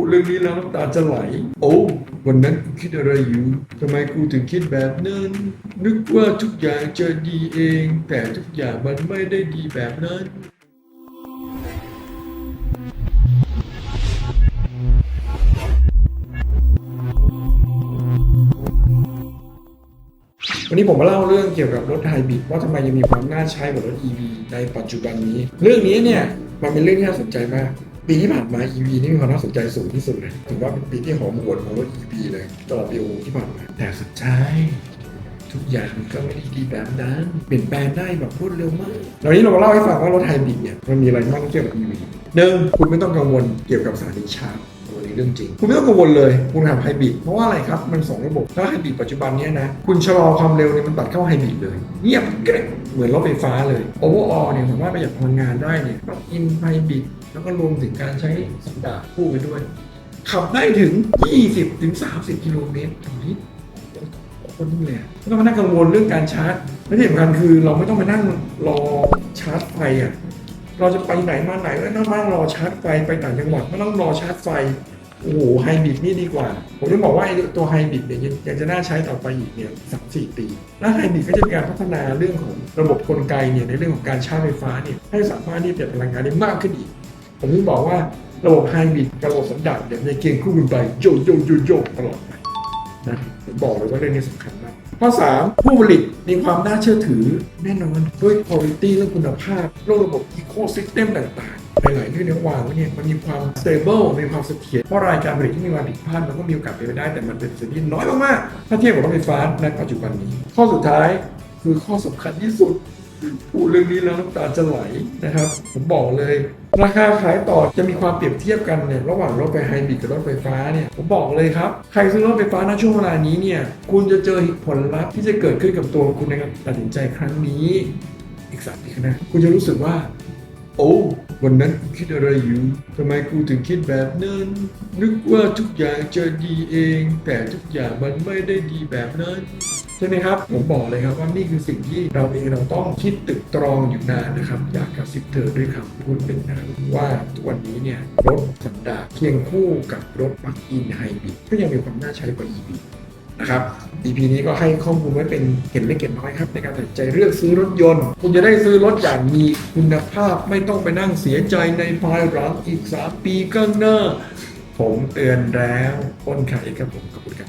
พูดเรื่องนี้แล้วน้ำตาจะไหล โอ้วันนั้นกูคิดอะไรอยู่ทำไมกูถึงคิดแบบนั้นนึกว่าทุกอย่างจะดีเอง แต่ทุกอย่างมันไม่ได้ดีแบบนั้นวันนี้ผมมาเล่าเรื่องเกี่ยวกับรถไฮบริดว่าทำไมยังมีความน่าใช้กว่ารถ EV ในปัจจุบันนี้ เรื่องนี้เนี่ยมันเป็นเรื่องที่น่าสนใจมาก ปีที่ผ่านมา EV นี่มีความน่าสนใจสูงที่สุดเลยถือว่าเป็นปีที่หอมหวนของรถ EV เลยตลอดปีที่ผ่านมาแต่สุดท้ายทุกอย่างมันก็ไม่ได้ดีแบบนั้นเปลี่ยนแปลงได้แบบรวดเร็วมากวันนี้เรามาเล่าให้ฟังว่ารถไฮบริดเนี่ยมันมีอะไรบ้างเกี่ยวกับ EV หนึ่งคุณไม่ต้องกังวลเกี่ยวกับสถานีชาร์จตัวนี้เรื่องจริง คุณไม่ต้องกังวลเลย คุณทำไฮบริดเพราะว่าอะไรครับ มันสองระบบถ้าไฮบริดปัจจุบันเนี้นะ คุณชะลอความเร็วเนี่ยมันตัดเข้าไฮบริดเลย เงียบเกร็กเหมือนรถไฟฟ้าเลยโอเวอร์ออเนี่ยสามารถประหยัดพลังงานได้เนี่ยก็อินไฮบริด แล้วก็รวมถึงการใช้สันดาปคู่ไปด้วย ขับได้ถึง 20 ถึง 30 กิโลเมตรต่อลิตรคนนึงเลยไม่ต้องมานั่งกังวลเรื่องการชาร์จและที่สำคัญคือเราไม่ต้องไปนั่งรอชาร์จไฟอะเราจะไปไหนมาไหนไม่ต้องมารอชาร์จไฟไปต่างจังหวัดไม่ต้องรอชาร์จไฟโอ้โหไฮบริดนี่ดีกว่า ผมจะบอกว่าตัวไฮบริดเนี่ยยังยังจะน่าใช้ต่อไปอีกเนี่ยสามสี่ปี แล้วไฮบริดก็จะมีการพัฒนาเรื่องของระบบกลไกเนี่ยในเรื่องของการชาร์จไฟฟ้าเนี่ยให้สามารถที่จะประหยัดพลังงานได้มากขึ้นอีก ผมถึงบอกว่าระบบไฮบริดกับระบบสันดาปเนี่ยในเกณฑ์คู่กันไปโยโยโยโยตลอดนะผมบอกเลยว่าเรื่องนี้สำคัญมากข้อ 3 ผู้ผลิตมีความน่าเชื่อถือแน่นอนด้วยคุณภาพและคุณภาพโลกระบบ Ecosystem ต่างๆ หลายๆที่เนี่ยวางไว้เนี่ยมันมีความ stable มีความเสถียรเพราะรายการผลิตที่มีความผิดพลาดมันก็มีโอกาสเป็นไปได้แต่มันเป็นสิ่งที่น้อยมากๆถ้าเทียบกับรถไฟฟ้าในปัจจุบันนี้ ข้อสุดท้ายคือข้อสำคัญที่สุด พูดเรื่องนี้แล้วน้ำตาจะไหลนะครับ ผมบอกเลย ราคาขายต่อจะมีความเปรียบเทียบกันเนี่ยระหว่างรถไฟไฮบริดกับรถไฟฟ้าเนี่ยผมบอกเลยครับ ใครซื้อรถไฟฟ้าณช่วงเวลานี้เนี่ยคุณจะเจอผลลัพธ์ที่จะเกิดขึ้นกับตัวคุณในการตัดสินใจครั้งนี้ อีกสามปีข้างหน้าคุณจะรู้สึกว่า โอ้วันนั้นกูคิดอะไรอยู่ทำไมกูถึงคิดแบบนั้น นึกว่าทุกอย่างจะดีเอง แต่ทุกอย่างมันไม่ได้ดีแบบนั้น ใช่ไหมครับ ผมบอกเลยครับว่านี่คือสิ่งที่เราเองเราต้องคิดตึกตรองอยู่นานนะครับอยากกระซิบเธอด้วยคำพูดเป็นนะว่าทุกวันนี้เนี่ยรถสันดาปเคียงคู่กับรถปักอินไฮบริดก็ยังมีความน่าใช้กว่า EV นะครับ EP นี้ก็ให้ข้อมูลไว้เป็นเก็บเล็กเก็บน้อยครับ ในการตัดใจเลือกซื้อรถยนต์ คุณจะได้ซื้อรถอย่างมีคุณภาพไม่ต้องไปนั่งเสียใจในภายหลังอีก 3 ปีข้างหน้า ผมเตือนแล้วอ้นขายครับผมขอบคุณครับ